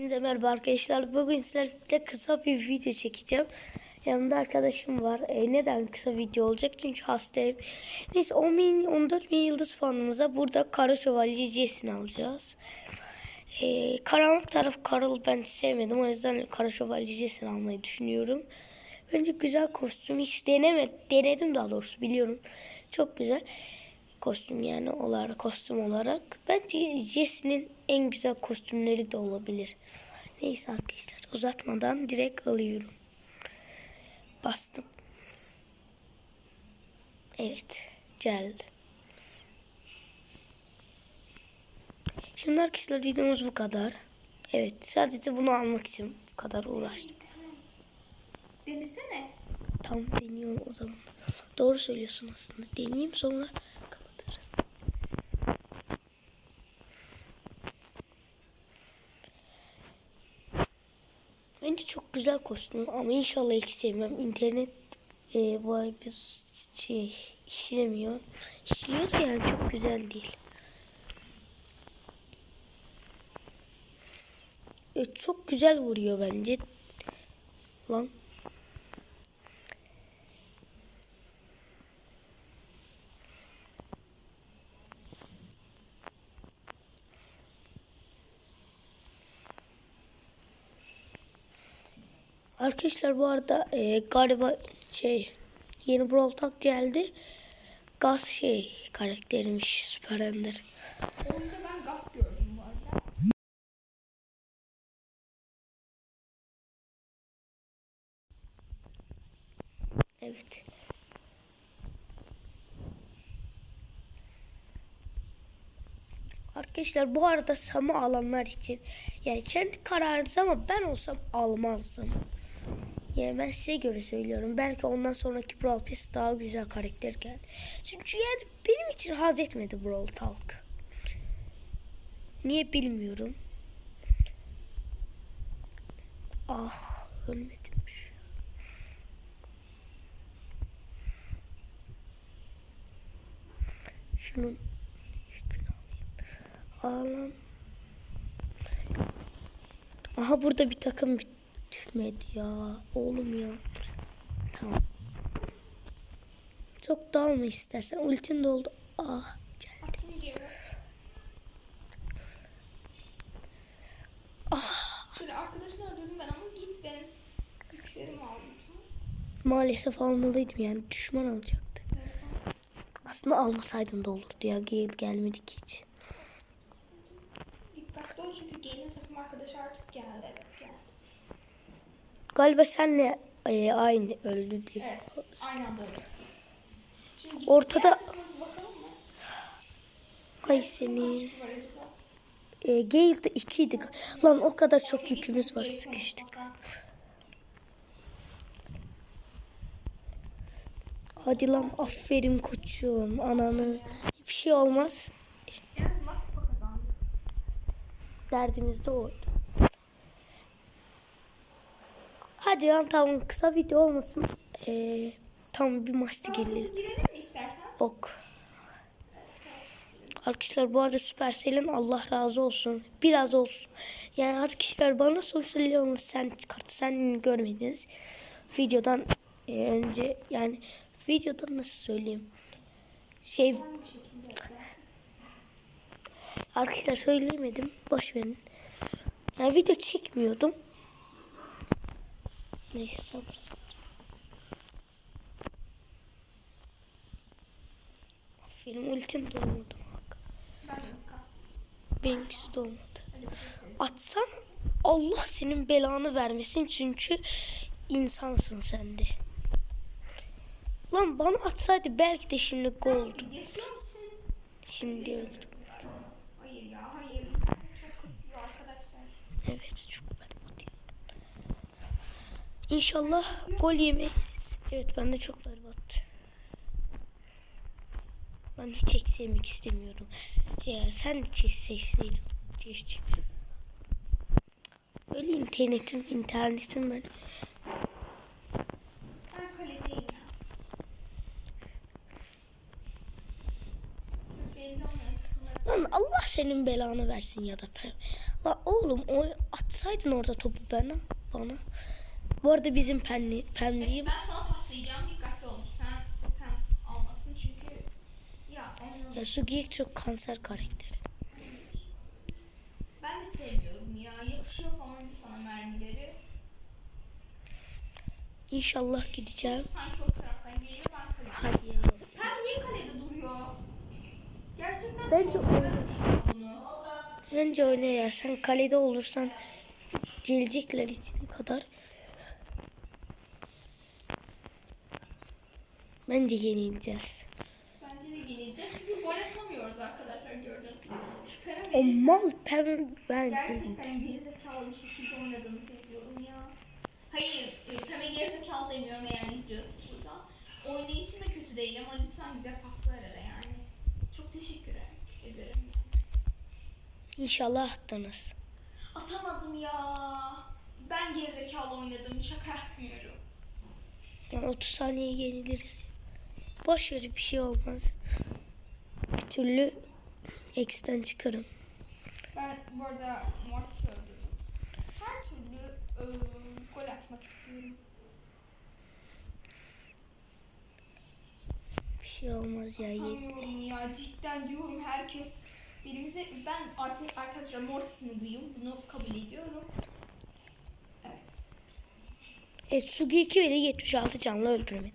Hepinize merhaba arkadaşlar. Bugün sizlerle kısa bir video çekeceğim. Yanımda arkadaşım var. E, neden kısa video olacak? Çünkü hastayım. Neyse 10 bin, 14 bin yıldız puanımıza burada Kara Şövalye Jesse'ni alacağız. E, karanlık taraf Karal'ı ben sevmedim. O yüzden Kara Şövalye Jesse'ni almayı düşünüyorum. Bence güzel kostüm. Hiç denemedim. Denedim daha doğrusu biliyorum. Çok güzel kostüm yani olarak kostüm olarak. Bence Jesse'nin en güzel kostümleri de olabilir. Neyse arkadaşlar uzatmadan direkt alıyorum. Bastım. Evet geldi. Şimdi arkadaşlar videomuz bu kadar. Evet sadece bunu almak için bu kadar uğraştım. Denesene. Tamam deniyorum o zaman. Doğru söylüyorsun aslında. Deneyeyim sonra kapatırız. Bence çok güzel kostüm ama inşallah ilk sevmem. İnternet e, vay bir şey işlemiyor. İşliyor da yani çok güzel değil. E, çok güzel vuruyor bence. Lan Arkadaşlar bu arada e, galiba şey yeni Brawl Talk geldi. Gaz şey karaktermiş Süper Ender. Evet. Arkadaşlar bu arada Sam'ı alanlar için yani kendi kararınız ama ben olsam almazdım. Size göre söylüyorum. Belki ondan sonraki Brawl Pass daha güzel karakter geldi. Çünkü yani benim için haz etmedi Brawl Talk. Niye bilmiyorum. Ah ölmedimmiş. Şunun üstüne alayım. Ağlan. Aha burada bir takım bitmedi ya. Oğlum ya. Tamam. Çok dalma istersen. Ultin doldu. Ah geldi. Diyor? Şöyle arkadaşını öldürdüm ben ama git benim güçlerimi aldım. Maalesef almalıydım yani. Düşman alacaktı. Aslında almasaydım da olurdu ya. Gel gelmedi ki hiç. Dikkatli ol çünkü gelin takım arkadaşı artık geldi. Galiba senle e, aynı öldü diyor. Evet. Aynı anda öldü. Şimdi Ortada-? Ay seni. E, Gale'de ikiydik. Lan o kadar çok yükümüz var sıkıştık. Hadi lan aferin koçum ananı. Bir şey olmaz. Derdimiz de oydu. Hadi lan tamam kısa video olmasın. Ee, tamam bir maçta Tamam, girelim mi istersen? Ok. Arkadaşlar bu arada Supercell'in Allah razı olsun. Biraz olsun. Yani arkadaşlar bana sonuçta Leon'la sen çıkarttı. Sen görmediniz. Videodan e, önce yani videodan nasıl söyleyeyim? Şey Arkadaşlar söyleyemedim. Boş verin. Yani video çekmiyordum. Neyse sabır sabır. Aferin ultim dolmadı. Bak. Benimkisi dolmadı. Atsan Allah senin belanı vermesin çünkü insansın sen de. Lan bana atsaydı belki de şimdi musun? Şimdi öldüm. Hayır ya hayır. Çok kısıyor arkadaşlar. Evet çok. İnşallah gol yemeyiz. Evet ben de çok berbat. Lan hiç eksi yemek istemiyorum. Ya sen hiç seçseydin. Keşke. Böyle internetim, internetim böyle. Ben Lan Allah senin belanı versin ya da ben. La oğlum o atsaydın orada topu bana bana. Bu arada bizim penli penliyim. Ben sana paslayacağım. Dikkatli ol. Sen hem almasın çünkü ya onu Ya Sugi çok kanser karakteri. ben de sevmiyorum ya. Yapışıyor falan sana mermileri. İnşallah gideceğim. Sanki o taraftan geliyor ben kaleci. Hadi ya. Hem niye kalede duruyor? Gerçekten Bence bunu. Bence öyle ya. Sen kalede olursan gelecekler içine kadar. Bence yenileceğiz. Bence de yenileceğiz. Çünkü gol atamıyoruz arkadaşlar gördüğünüz gibi. Şu O mal pem ben gerçekten gerizekalı bir şekilde oynadığını seviyorum ya. Hayır, e, Pem'e gerizekalı demiyorum eğer izliyorsunuz da. Oynayışı da kötü değil ama lütfen bize paslar ara yani. Çok teşekkür ederim. İnşallah attınız. Atamadım ya. Ben gerizekalı oynadım. Şaka yapmıyorum. Yani 30 saniye yeniliriz. Boş ver bir şey olmaz. Bir türlü eksiden çıkarım. Ben bu arada öldürdüm. Her türlü e, gol atmak istiyorum. Bir şey olmaz ya. Sanmıyorum ya cidden diyorum herkes birimize ben artık arkadaşlar Mortis'in buyum bunu kabul ediyorum. Evet. Evet Sugi 2 ve de 76 canlı öldürmedim.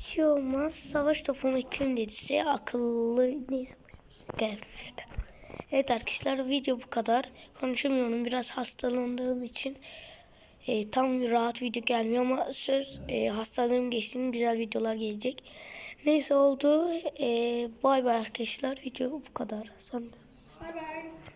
Bir şey olmaz. Savaş topunu kim dediyse akıllı neyse. Şaka. Evet arkadaşlar video bu kadar. Konuşamıyorum biraz hastalandığım için. E, tam rahat video gelmiyor ama söz e, hastalığım geçtiğinde güzel videolar gelecek. Neyse oldu. E, bay bay arkadaşlar. Video bu kadar. De. Bye bye.